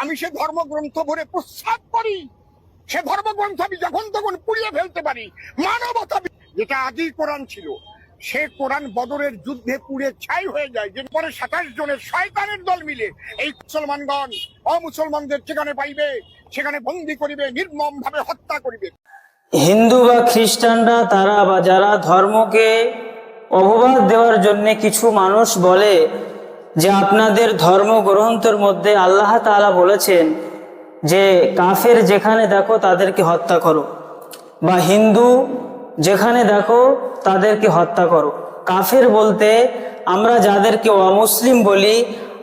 আমি সে ধর্মগ্রন্থ ভরে প্রস্তাব করি। সে ধর্মগ্রন্থ আমি যখন তখন পুড়িয়ে ফেলতে পারি। মানবতা যেটা আদি কোরআন ছিল, সে কোরআন বদরের যুদ্ধে পুড়ে ছাই হয়ে যায়। যে পরে সাতাশ জনের শয়তানের দল মিলে এই মুসলমানগণ অমুসলমানদের সেখানে পাইবে, সেখানে বন্দি করিবে নির্মম ভাবে হত্যা করিবে। হিন্দু বা খ্রিস্টানরা, তারা বা যারা ধর্মকে অপবাদ দেওয়ার জন্য কিছু মানুষ বলে যে আপনাদের ধর্মগ্রন্থের মধ্যে আল্লাহ তালা বলেছেন যে কাফের যেখানে দেখো তাদেরকে হত্যা করো, বা হিন্দু যেখানে দেখো তাদেরকে হত্যা করো। কাফের বলতে আমরা যাদেরকে অমুসলিম বলি,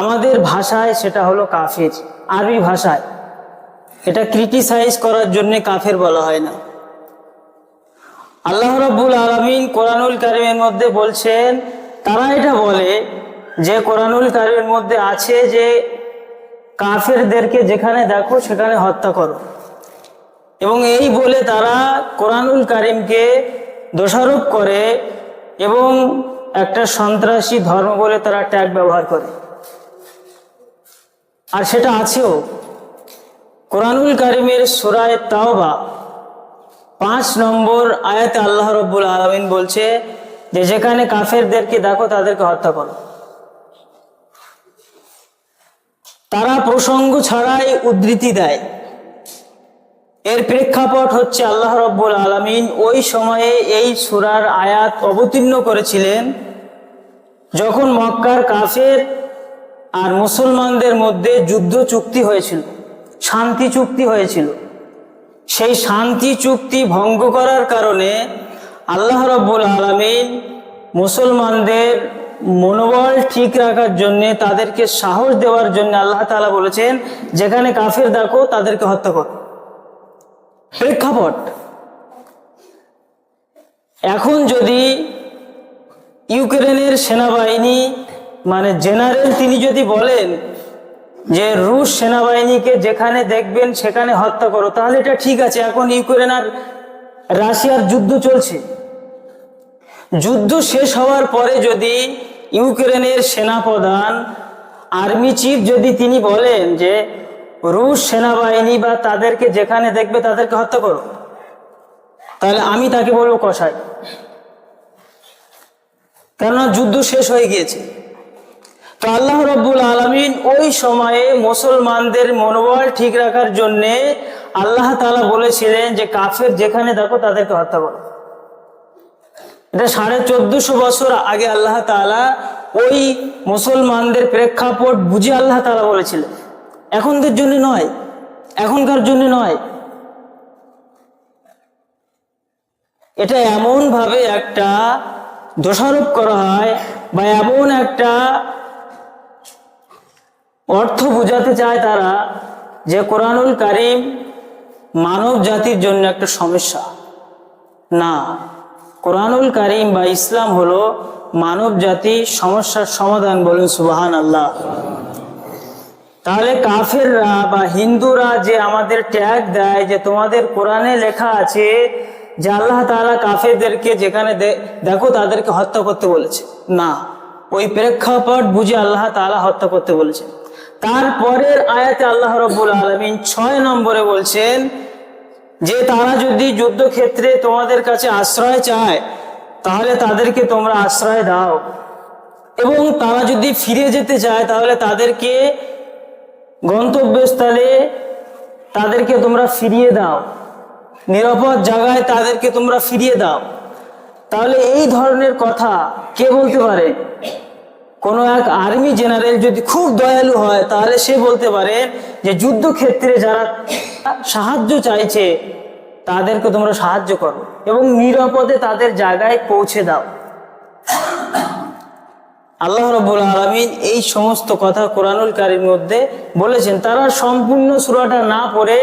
আমাদের ভাষায় সেটা হলো কাফের, আরবি ভাষায়। এটা ক্রিটিসাইজ করার জন্য কাফের বলা হয় না। আল্লাহ রাব্বুল আলমিন কোরআনুল কারিমের মধ্যে বলছেন, তারা এটা বলে যে কোরআনুল কারিমের মধ্যে আছে যে কাফেরদেরকে যেখানে দেখো সেখানে হত্যা করো। এবং এই বলে তারা কোরআনুল কারিমকে দোষারোপ করে এবং একটা সন্ত্রাসী ধর্ম বলে তারা ট্যাগ ব্যবহার করে। আর সেটা আছেও। কোরআনুল কারিমের সুরায় তাওবা পাঁচ নম্বর আয়াতে আল্লাহ রব্বুল আলমিন বলছে যে যেখানে কাফেরদেরকে দেখো তাদেরকে হত্যা করো। তারা প্রসঙ্গ ছাড়াই উদ্ধৃতি দেয়। এর প্রেক্ষাপট হচ্ছে আল্লাহ রব্বুল আলমিন ওই সময়ে এই সুরার আয়াত অবতীর্ণ করেছিলেন, যখন মক্কার কাফের আর মুসলমানদের মধ্যে যুদ্ধ চুক্তি হয়েছিল, শান্তি চুক্তি হয়েছিল। সেই শান্তি চুক্তি ভঙ্গ করার কারণে আল্লাহ রব্বুল আলমিন মুসলমানদের মনোবল ঠিক রাখার জন্য, তাদেরকে সাহস দেওয়ার জন্য আল্লাহ তালা বলেছেন, যেখানে কাফের দেখো, তাদেরকে হত্যা করো। প্রেক্ষাপট। এখন যদি ইউক্রেনের সেনাবাহিনী মানে জেনারেল তিনি যদি বলেন যে রুশ সেনাবাহিনীকে যেখানে দেখবেন, সেখানে হত্যা করো, তাহলে এটা ঠিক আছে। এখন ইউক্রেন আর রাশিয়ার যুদ্ধ চলছে। যুদ্ধ শেষ হওয়ার পরে যদি ইউক্রেনের সেনাপ্রধান আর্মি চিফ যদি তিনি বলেন যে রুশ সেনাবাহিনী বা তাদেরকে যেখানে দেখবে তাদেরকে হত্যা করো, তাহলে আমি তাকে বলব কষাই কেননা যুদ্ধ শেষ হয়ে গিয়েছে। তো আল্লাহ রব্বুল আলমিন ওই সময়ে মুসলমানদের মনোবল ঠিক রাখার জন্যে আল্লাহ তালা বলেছিলেন যে কাফের যেখানে দেখো তাদেরকে হত্যা করো। এটা সাড়ে চোদ্দশো বছর আগে আল্লাহ তাআলা ওই মুসলমানদের প্রেক্ষাপট বুঝে আল্লাহ তাআলা বলেছিলেন। এখনকার জন্য নয়, এখনকার জন্য নয়। এটা এমন ভাবে একটা দোষারোপ করা হয় বা এমন একটা অর্থ বোঝাতে চায় তারা যে কোরআনুল কারিম মানব জাতির জন্য একটা সমস্যা। না। কোরআনুল কারিম বা ইসলাম হলো মানব জাতি সমস্যার সমাধান বলুন সুবাহান আল্লাহ তাহলে কাফেররা বা হিন্দুরা যে আমাদের ট্যাগ দেয় যে তোমাদের কোরআনে লেখা আছে যে আল্লাহ তাআলা কাফেরদেরকে যেখানে দেখো তাদেরকে হত্যা করতে বলেছে। না, ওই প্রেক্ষাপট বুঝে আল্লাহ তাআলা হত্যা করতে বলেছে তারপরের আয়াতে আল্লাহ রব্বুল আলমিন ছয় নম্বরে বলছেন যে তারা যদি যুদ্ধক্ষেত্রে তোমাদের কাছে আশ্রয় চায়, তাহলে তাদেরকে তোমরা আশ্রয় দাও। এবং তারা যদি ফিরে যেতে চায়, তাহলে তাদেরকে গন্তব্যস্থলে তাদেরকে তোমরা ফিরিয়ে দাও। নিরাপদ জায়গায় তাদেরকে তোমরা ফিরিয়ে দাও। তাহলে এই ধরনের কথা কে বলতে পারে? কোনো এক আর্মি জেনারেল যদি খুব দয়ালু হয়, তাহলে সে বলতে পারে যে যুদ্ধক্ষেত্রে যারা সাহায্য চাইছে, তাদেরকে তোমরা সাহায্য করো এবং নিরাপদে তাদের জায়গায় পৌঁছে দাও। আল্লাহ রব্বুল আলমিন এই সমস্ত কথা কোরআনুল কারির মধ্যে বলেছেন, তারা সম্পূর্ণ সুরাটা না পড়ে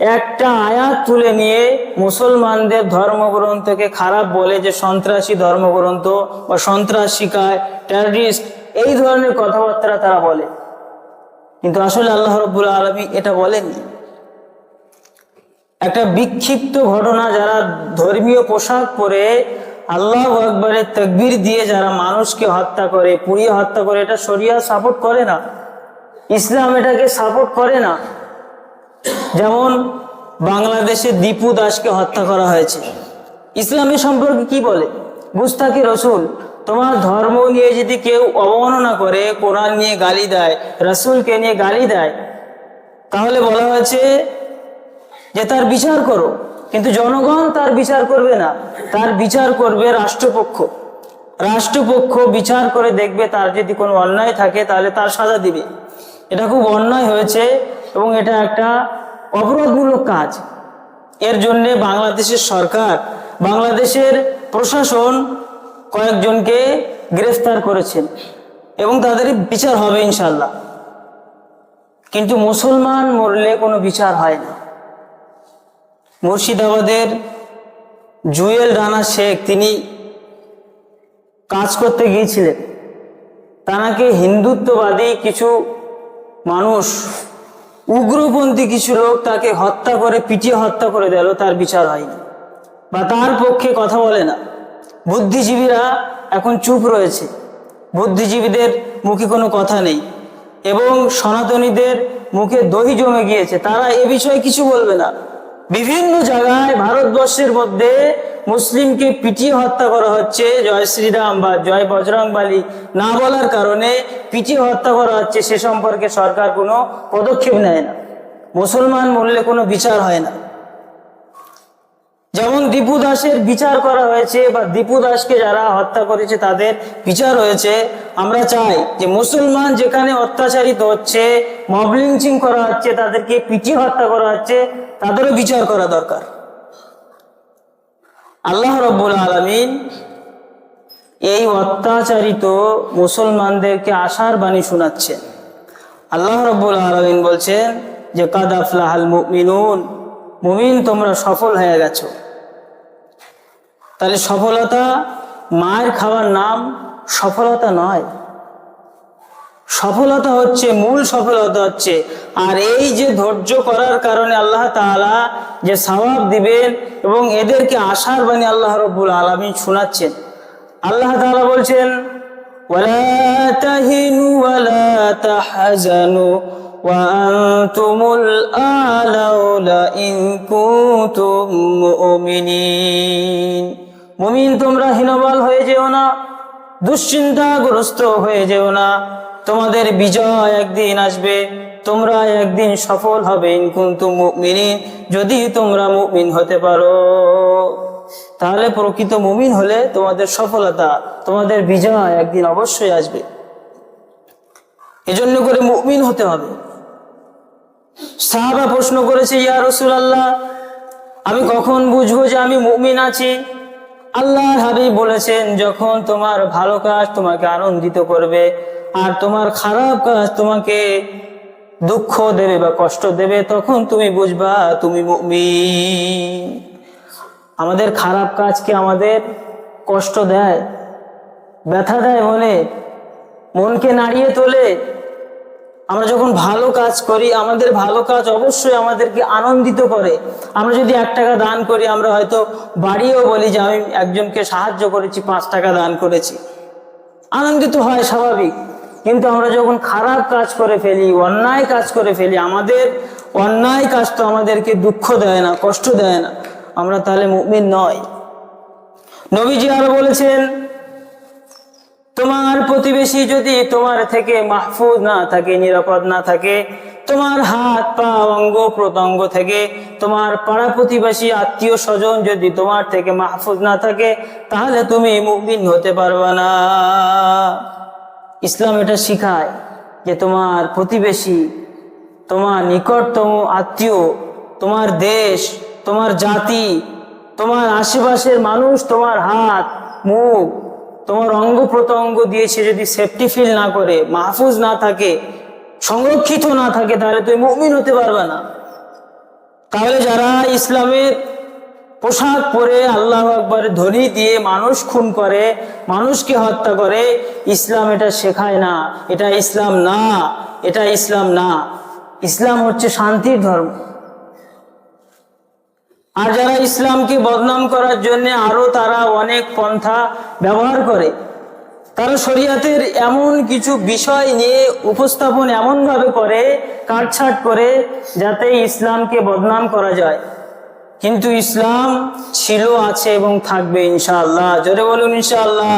একটা আয়াত তুলে নিয়ে মুসলমানদের ধর্মগ্রন্থকে খারাপ বলে যে সন্ত্রাসী ধর্মগ্রন্থ বা সন্ত্রাস শিকায় টেররিস্ট এই ধরনের কথাবার্তা তারা বলে। কিন্তু আসলে আল্লাহ রব্বুল আলমী এটা বলেননি। একটা বিক্ষিপ্ত ঘটনা যারা ধর্মীয় পোশাক পরে আল্লাহ আকবরের তকবির দিয়ে যারা মানুষকে হত্যা করে, পুড়িয়ে হত্যা করে, এটা শরিয়া সাপোর্ট করে না। ইসলাম এটাকে সাপোর্ট করে না। যেমন বাংলাদেশে দীপু দাসকে হত্যা করা হয়েছে। ইসলামী সম্পর্কে কি বলে? গুস্তাকি রসুল, তোমার ধর্ম নিয়ে যদি কেউ অবমাননা করে, কোরআন নিয়ে গালি দেয়, রসুলকে নিয়ে গালি দেয়, তাহলে বলা হয়েছে যে তার বিচার করো। কিন্তু জনগণ তার বিচার করবে না। তার বিচার করবে রাষ্ট্রপক্ষ। রাষ্ট্রপক্ষ বিচার করে দেখবে তার যদি কোনো অন্যায় থাকে, তাহলে তার সাজা দিবে। এটা খুব অন্যায় হয়েছে। এবং এটা একটা অপরাধমূলক কাজ। এর জন্য বাংলাদেশের সরকার, বাংলাদেশের প্রশাসন কয়েকজনকে গ্রেফতার করেছেন এবং তাদের বিচার হবে ইনশাল্লাহ কিন্তু মুসলমান মরলে কোনো বিচার হয় না। মুর্শিদাবাদের জুয়েল রানা শেখ, তিনি কাজ করতে গিয়েছিলেন। তানাকে হিন্দুত্ববাদী কিছু মানুষ উগ্রপন্থী কিছু লোক তাকে হত্যা করে, পিটিয়ে হত্যা করে দিল, তার বিচার হয়নি। বা তার পক্ষে কথা বলে না। বুদ্ধিজীবীরা এখন চুপ রয়েছে। বুদ্ধিজীবীদের মুখে কোনো কথা নেই। এবং সনাতনীদের মুখে দহি জমে গিয়েছে। তারা এ বিষয়ে কিছু বলবে না। বিভিন্ন জায়গায় ভারতবর্ষের মধ্যে মুসলিমকে পিটিয়ে হত্যা করা হচ্ছে। জয় শ্রীরাম বা জয় বজরং বালি না বলার কারণে পিটিয়ে হত্যা করা হচ্ছে, সে সম্পর্কে সরকার কোনো পদক্ষেপ নেয় না। মুসলমান মরলে কোনো বিচার হয় না। যেমন দীপু দাসের বিচার করা হয়েছে বা দীপু দাসকে যারা হত্যা করেছে, তাদের বিচার হয়েছে। আমরা চাই যে মুসলমান যেখানে অত্যাচারিত হচ্ছে মব লিঞ্চিং করা হচ্ছে, তাদেরকে পিটিয়ে হত্যা করা হচ্ছে, তাদেরও বিচার করা দরকার। আল্লাহ রব্বুল আলমিন এই অত্যাচারিত মুসলমানদেরকে আশার বাণী শোনাচ্ছেন। আল্লাহ রব্বুল আলমিন বলছেন যে কাদাফলাহাল মিনুন মুমিন তোমরা সফল হয়ে গেছ। তাহলে সফলতা মায়ের খাওয়ার নাম সফলতা নয় সফলতা হচ্ছে, মূল সফলতা হচ্ছে। আর এই যে ধৈর্য করার কারণে আল্লাহ তালা যে সবাব দিবেন এবং এদেরকে আশার বাণী আল্লাহ রব্বুল আলমী শোনাচ্ছেন। আল্লাহ তালা বলছেন মুমিন তোমরা হীনবল হয়ে যেও না, দুশ্চিন্তাগ্রস্ত হয়ে যেও না। তোমাদের বিজয় একদিন আসবে, তোমরা একদিন সফল হবে ইনকুন্তু মুমিনিন, যদি তোমরা মুমিন হতে পারো। তাহলে প্রকৃত মুমিন হলে তোমাদের সফলতা, তোমাদের বিজয় একদিন অবশ্যই আসবে। এজন্য করে মুমিন হতে হবে। সাহাবা প্রশ্ন করেছে, ইয়া রসুল আল্লাহ আমি কখন বুঝব যে আমি মুমিন আছি? আল্লাহ হাবিব বলেছেন, যখন তোমার ভালো কাজ তোমাকে আনন্দিত করবে আর তোমার খারাপ কাজ তোমাকে দুঃখ দেবে বা কষ্ট দেবে, তখন তুমি বুঝবা তুমি আমাদের খারাপ কাজকে আমাদের কষ্ট দেয়, ব্যথা দেয় মনে মনকে নাড়িয়ে তোলে। আমরা যখন ভালো কাজ করি, আমাদের ভালো কাজ অবশ্যই আমাদেরকে আনন্দিত করে। আমরা যদি এক টাকা দান করি, আমরা হয়তো বাড়িও বলি যে, আমি একজনকে সাহায্য করেছি, পাঁচ টাকা দান করেছি। আনন্দিত হয় স্বাভাবিক। কিন্তু আমরা যখন খারাপ কাজ করে ফেলি, অন্যায় কাজ করে ফেলি, আমাদের অন্যায় কাজ তো আমাদেরকে দুঃখ দেয় না, কষ্ট দেয় না। আমরা তাহলে মুমিন নয় নবীজি আরও বলেছেন, তোমার প্রতিবেশী যদি তোমার থেকে মাহফুজ না থাকে, নিরাপদ না থাকে, তোমার হাত, পা, অঙ্গ, প্রত্যঙ্গ থেকে, তোমার পাড়া প্রতিবেশী, আত্মীয় স্বজন যদি তোমার থেকে মাহফুজ না থাকে, তাহলে তুমি মুমিন হতে পারবে না। ইসলাম এটা শিখায় যে তোমার প্রতিবেশী, তোমার নিকটতম আত্মীয়, তোমার দেশ, তোমার জাতি, তোমার আশেপাশের মানুষ, তোমার হাত, মুখ, তোমার অঙ্গ প্রত্যঙ্গ দিয়েছে যদি সেফটি ফিল না করে, মাহফুজ না থাকে, সংরক্ষিত না থাকে, তাহলে তুমি মুমিন হতে পারবে না। তাহলে যারা ইসলামের পোশাক পরে আল্লাহ আকবর ধ্বনি দিয়ে মানুষ খুন করে, মানুষকে হত্যা করে, ইসলাম এটা শেখায় না, এটা ইসলাম না, এটা ইসলাম না। ইসলাম হচ্ছে শান্তির ধর্ম। আর যারা ইসলামকে বদনাম করার জন্য আরও তারা অনেক পন্থা ব্যবহার করে, তারা শরিয়াতের এমন কিছু বিষয় নিয়ে উপস্থাপন এমনভাবে করে, কাটছাট করে, যাতে ইসলামকে বদনাম করা যায়। কিন্তু ইসলাম ছিল আছে এবং থাকবে ইনশাআল্লাহ। জোরে বলুন ইনশাআল্লাহ।